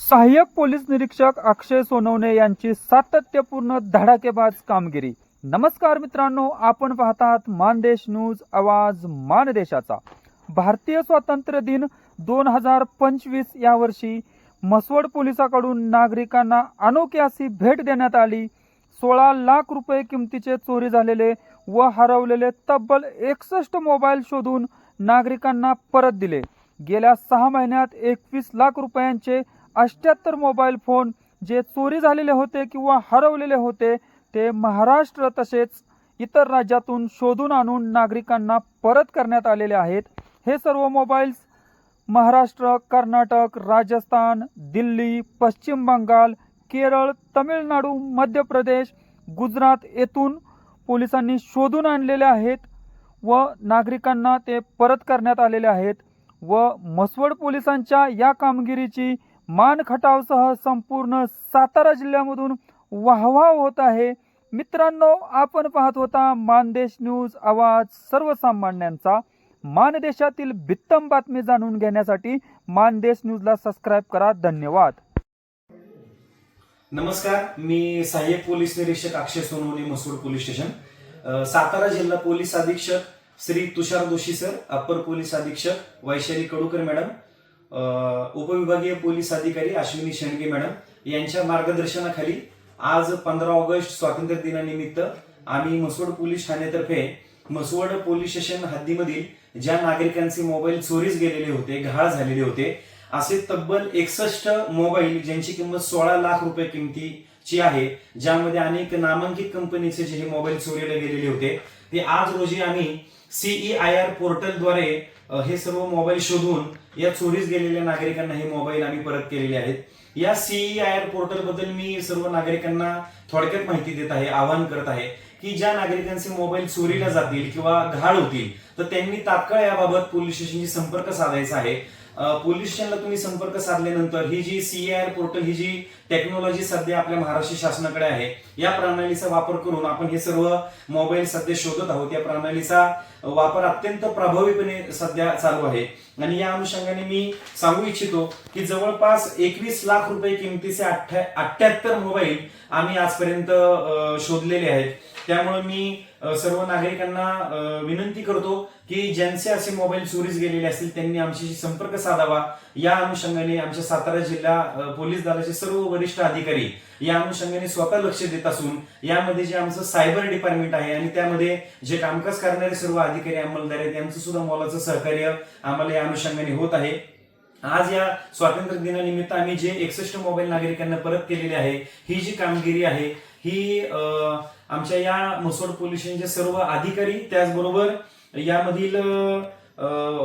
सहाय्यक पोलीस निरीक्षक अक्षय सोनवणे यांची सातत्यपूर्ण धडाकेबाज कामगिरी. नमस्कार मित्रांनो आपण पाहतात मानदेश न्यूज आवाज मानदेशाचा. भारतीय स्वातंत्र्य दिन दोन हजार पंचवीस यावर्षी मसवड पोलिसाकडून नागरिकांना अनोखी अशी भेट देण्यात आली. सोळा लाख रुपये किमतीचे चोरी झालेले व हरवलेले तब्बल एकसष्ट मोबाईल शोधून नागरिकांना परत दिले. गेल्या सहा महिन्यात एकवीस लाख रुपयांचे अष्ट्याहत्तर मोबाईल फोन जे चोरी झालेले होते किंवा हरवलेले होते ते महाराष्ट्र तसेच इतर राज्यातून शोधून आणून नागरिकांना परत करण्यात आलेले आहेत. हे सर्व मोबाईल्स महाराष्ट्र कर्नाटक राजस्थान दिल्ली पश्चिम बंगाल केरळ तमिळनाडू मध्य प्रदेश गुजरात येथून पोलिसांनी शोधून आणलेले आहेत व नागरिकांना ते परत करण्यात आलेले आहेत व मसवड पोलिसांच्या या कामगिरीची मानखटावसह संपूर्ण सातारा जिल्ह्यामधून वाहवा होत आहे. मित्रांनो आपण पाहत होता मानदेश न्यूज आवाज सर्वसामान्यांचा. मानदेशातील भित्तम बातमी जाणून घेण्यासाठी मानदेश न्यूजला सबस्क्राईब करा. धन्यवाद. नमस्कार मी सहाय्यक पोलीस निरीक्षक अक्षय सोनवणे मसूड पोलीस स्टेशन. सातारा जिल्हा पोलीस अधीक्षक श्री तुषार दोशी सर अप्पर पोलीस अधीक्षक वैशाली कडूकर मॅडम उपविभागीय पोलीस अधिकारी अश्विनी शेंडगे मॅडम यांच्या मार्गदर्शनाखाली आज पंधरा ऑगस्ट स्वातंत्र्य दिनानिमित्त आम्ही मसवड पोलीस ठाण्यातर्फे मसवड पोलीस स्टेशन हद्दीमधील ज्या नागरिकांचे मोबाईल चोरीस गेलेले होते घाळ झालेले होते असे तब्बल एकसष्ट मोबाईल ज्यांची किंमत सोळा लाख रुपये किमतीची आहे ज्यामध्ये अनेक नामांकित कंपनीचे जे हे मोबाईल चोरीला गेलेले होते ते आज रोजी आम्ही सीई आय आर पोर्टलद्वारे हे सर्व मोबाईल शोधून या चोरीस गेलेल्या नागरिकांना हे मोबाईल आम्ही परत केलेले आहेत. या सीई आय आर पोर्टलबद्दल मी सर्व नागरिकांना थोडक्यात माहिती देत आहे आवाहन करत आहे की ज्या नागरिकांचे मोबाईल चोरीला जातील किंवा घाळ होतील तर त्यांनी तात्काळ याबाबत पोलीस स्टेशनशी संपर्क साधायचा आहे. पोलीस स्टेशनला तुम्ही संपर्क साधल्यानंतर ही जी सीएआर पोर्टल ही जी टेक्नॉलॉजी सध्या आपल्या महाराष्ट्र शासनाकडे आहे या प्रणालीचा वापर करून आपण हे सर्व मोबाईल सध्या शोधत आहोत. या प्रणालीचा वापर अत्यंत प्रभावीपणे सध्या चालू आहे. आणि या अनुषंगाने मी सांगू इच्छितो की जवळपास एकवीस लाख रुपये किमतीचे अठ्ठ्याहत्तर मोबाईल आम्ही आजपर्यंत शोधलेले आहेत. त्यामुळे मी सर्व नागरिकांना विनंती करतो की ज्यांचे असे मोबाईल चोरीस गेलेले असतील त्यांनी आमच्याशी संपर्क साधावा. या अनुषंगाने आमच्या सातारा जिल्हा पोलीस दलाचे सर्व वरिष्ठ अधिकारी या अनुषंगाने स्वतः लक्ष देत असून यामध्ये जे आमचं सायबर डिपार्टमेंट आहे आणि त्यामध्ये जे कामकाज करणारे सर्व अधिकारी अंमलदार आहेत यांचं सुद्धा मोलाचं सहकार्य आम्हाला या अनुषंगाने होत आहे. आज या स्वातंत्र्य दिनानिमित्त आम्ही जे एकसष्ट मोबाईल नागरिकांना परत केलेले आहे ही जी कामगिरी आहे ही आमच्या या मसोड पोलीस स्टेशनचे सर्व अधिकारी त्याचबरोबर यामधील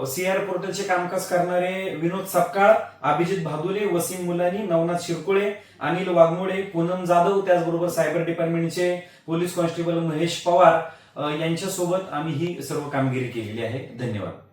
सी आर पोर्टलचे कामकाज करणारे विनोद सपकाळ अभिजित भादुले वसीम मुलानी नवनाथ शिरकुळे अनिल वाघमोडे पूनम जाधव त्याचबरोबर सायबर डिपार्टमेंटचे पोलीस कॉन्स्टेबल महेश पवार यांच्यासोबत आम्ही ही सर्व कामगिरी केलेली आहे. धन्यवाद.